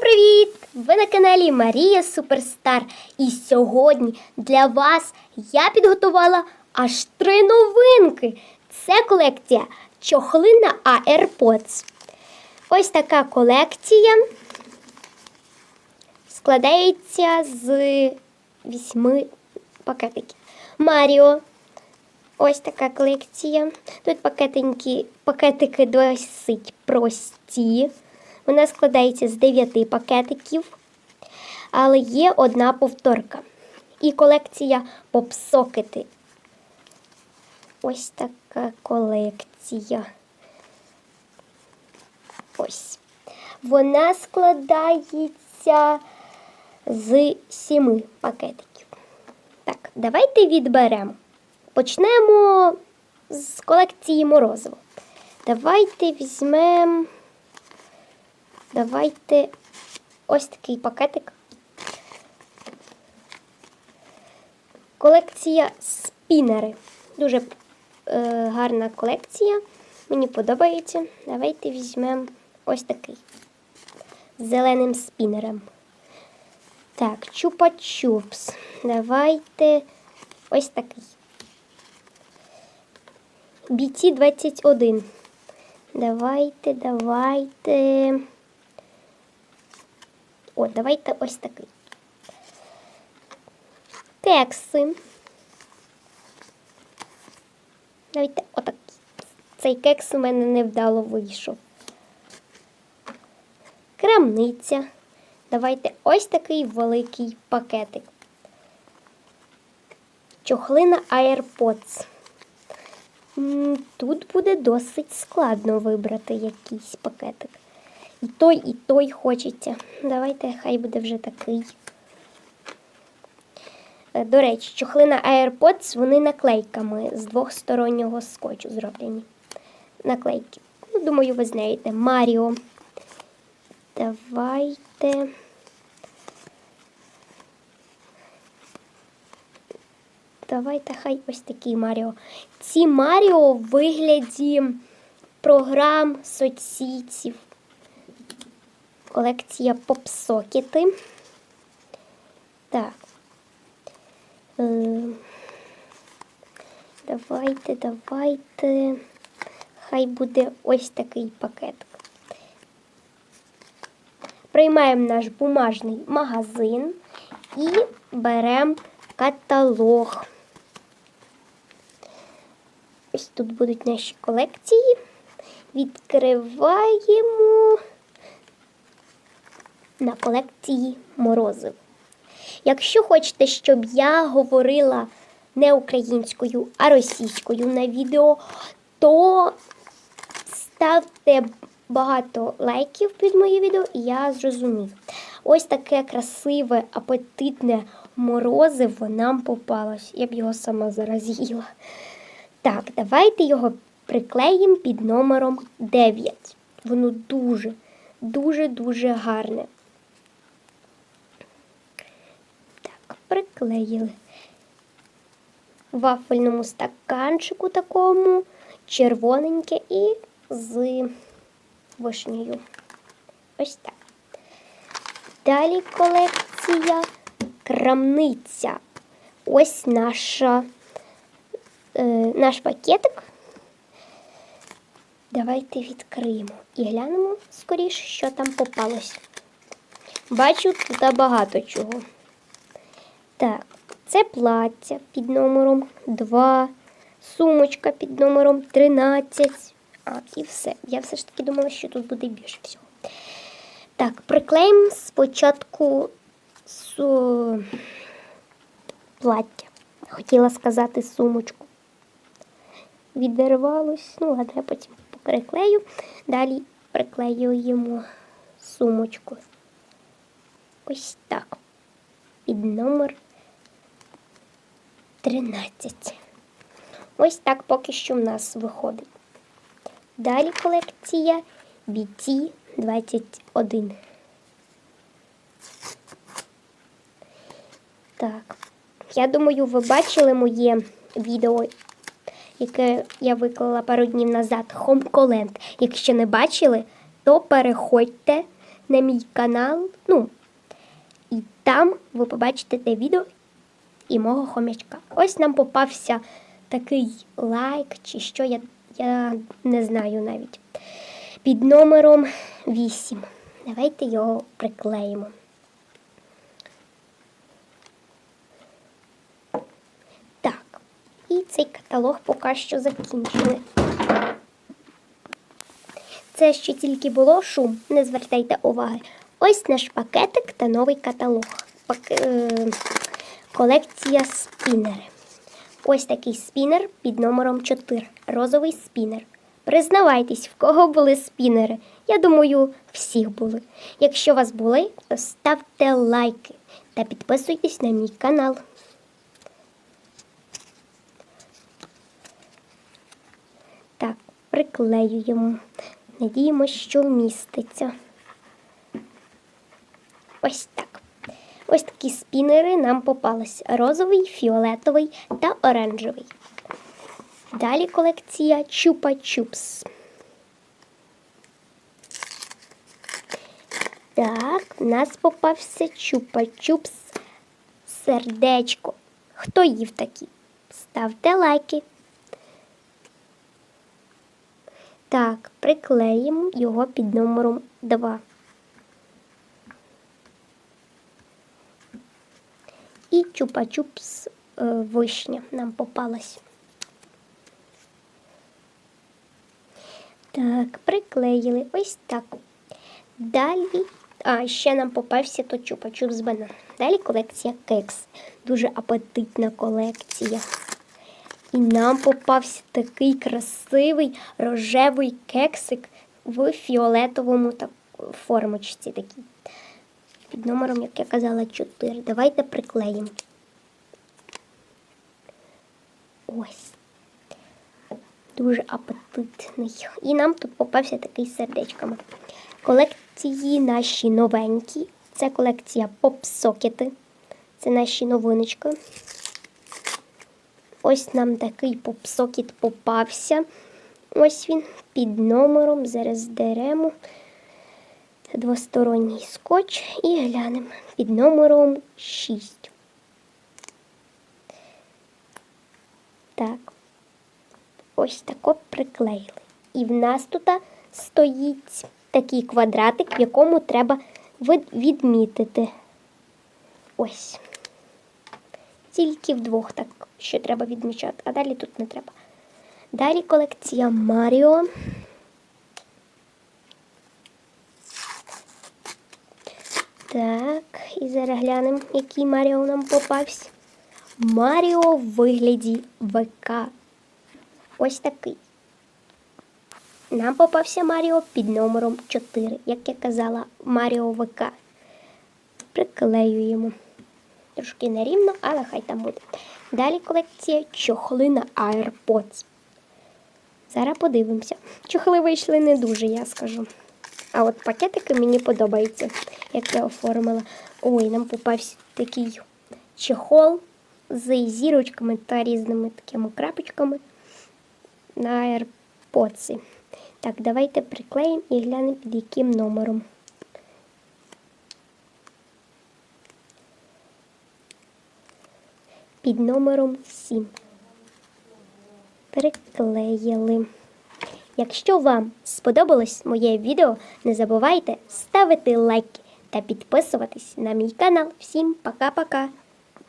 Привіт! Ви на каналі Марія Суперстар. І сьогодні для вас я підготувала аж три новинки. Це колекція чохли на AirPods. Ось така колекція складається з вісьми пакетиків. Маріо. Ось така колекція. Тут пакетики досить прості. Вона складається з 9 пакетиків, але є одна повторка. І колекція попсокети. Ось така колекція. Ось. Вона складається з 7 пакетиків. Так, давайте відберемо. Почнемо з колекції морозиво. Давайте візьмемо. Давайте ось такий пакетик. Колекція спінери. Дуже е, гарна колекція. Мені подобається. Давайте візьмемо ось такий з зеленим спінером. Так, чупа-чупс. Давайте ось такий. BT21. Давайте, давайте. О, давайте ось такий. Кекси. Давайте отакий. Цей кекс у мене невдало вийшов. Крамниця. Давайте ось такий великий пакетик. Чохлина AirPods. Тут буде досить складно вибрати якийсь пакетик. І той, і той хочеться. Давайте, хай буде вже такий. Е, До речі, чохлина AirPods, вони наклейками з двохстороннього скотчу зроблені. Наклейки. Ну, думаю, ви знаєте. Маріо. Давайте. Давайте хай ось такий Маріо. Ці Маріо в вигляді програм соцсітів. Колекція попсокети. Так. Е, Давайте, давайте. Хай буде ось такий пакетик. Приймаємо наш бумажний магазин і беремо каталог. Ось тут будуть наші колекції. Відкриваємо на колекції морозив. Якщо хочете, щоб я говорила не українською, а російською на відео, то ставте багато лайків під моє відео, і я зрозумів. Ось таке красиве, апетитне морозиво нам попалось. Я б його сама зараз їла. Так, давайте його приклеїмо під номером 9. Воно дуже, дуже-дуже гарне. Приклеїли. В вафельному стаканчику такому, червоненьке і з вишнею. Ось так. Далі колекція крамниця. Ось наша, е, наш пакетик. Давайте відкриємо і глянемо скоріше, що там попалось. Бачу тут багато чого. Так, це плаття під номером 2, сумочка під номером 13. А, і все. Я все ж таки думала, що тут буде більше всього. Так, приклеїмо спочатку су... плаття. Хотіла сказати сумочку. Відірвалось, ну, ладно, я потім приклею. Далі приклеюємо сумочку. Ось так. Під номер 13. Ось так поки що в нас виходить. Далі колекція BT21. Так, я думаю, ви бачили моє відео, яке я виклала пару днів назад, HomeColent. Якщо не бачили, то переходьте. на мій канал. Ну, і там ви побачите те відео і мого хомячка. Ось нам попався такий лайк, чи що, я, я не знаю навіть. Під номером 8. Давайте його приклеїмо. Так, і цей каталог поки що закінчений. Це ще тільки було шум, не звертайте уваги. Ось наш пакетик та новий каталог. Пак... Колекція спінери. Ось такий спінер під номером 4. Розовий спінер. Признавайтесь, в кого були спінери. Я думаю, всіх були. Якщо у вас були, то ставте лайки та підписуйтесь на мій канал. Так, приклеюємо. Надіємося, що вміститься. Ось так. Ось такі спінери нам попались: розовий, фіолетовий та оранжевий. Далі колекція Чупа-Чупс. Так, в нас попався Чупа-Чупс сердечко. Хто їв такі? Ставте лайки. Так, приклеїмо його під номером 2. І чупа-чупс е, вишня нам попалась. Так, приклеїли ось так. Далі, а ще нам попався то чупа-чупс банан. Далі колекція кекс. Дуже апетитна колекція. І нам попався такий красивий рожевий кексик в фіолетовому формочці такій. Під номером, як я казала, 4. Давайте приклеїмо. Ось. Дуже апетитний. І нам тут попався такий з сердечками. Колекції наші новенькі. Це колекція поп-сокети. Це наші новиночки. Ось нам такий попсокіт попався. Ось він під номером. Зараз деремо двосторонній скотч і глянемо під номером 6. Так, ось тако приклеїли. І в нас тут стоїть такий квадратик, в якому треба відмітити. Ось. Тільки вдвох так, що треба відмічати, а далі тут не треба. Далі колекція Маріо. Так, і зараз глянемо, який Маріо нам попався. Маріо в вигляді ВК. Ось такий. Нам попався Маріо під номером 4, як я казала, Маріо ВК. Приклеюємо. Трошки нерівно, але хай там буде. Далі колекція чохли на AirPods. Зараз подивимося. Чохли вийшли не дуже, я скажу. А от пакетики мені подобаються, як я оформила. Ой, нам попався такий чехол з зірочками та різними такими крапочками на AirPods. Так, давайте приклеїмо і глянемо під яким номером. Під номером 7. Приклеїли. Якщо вам сподобалось моє відео, не забувайте ставити лайки та підписуватись на мій канал. Всім пока-пока!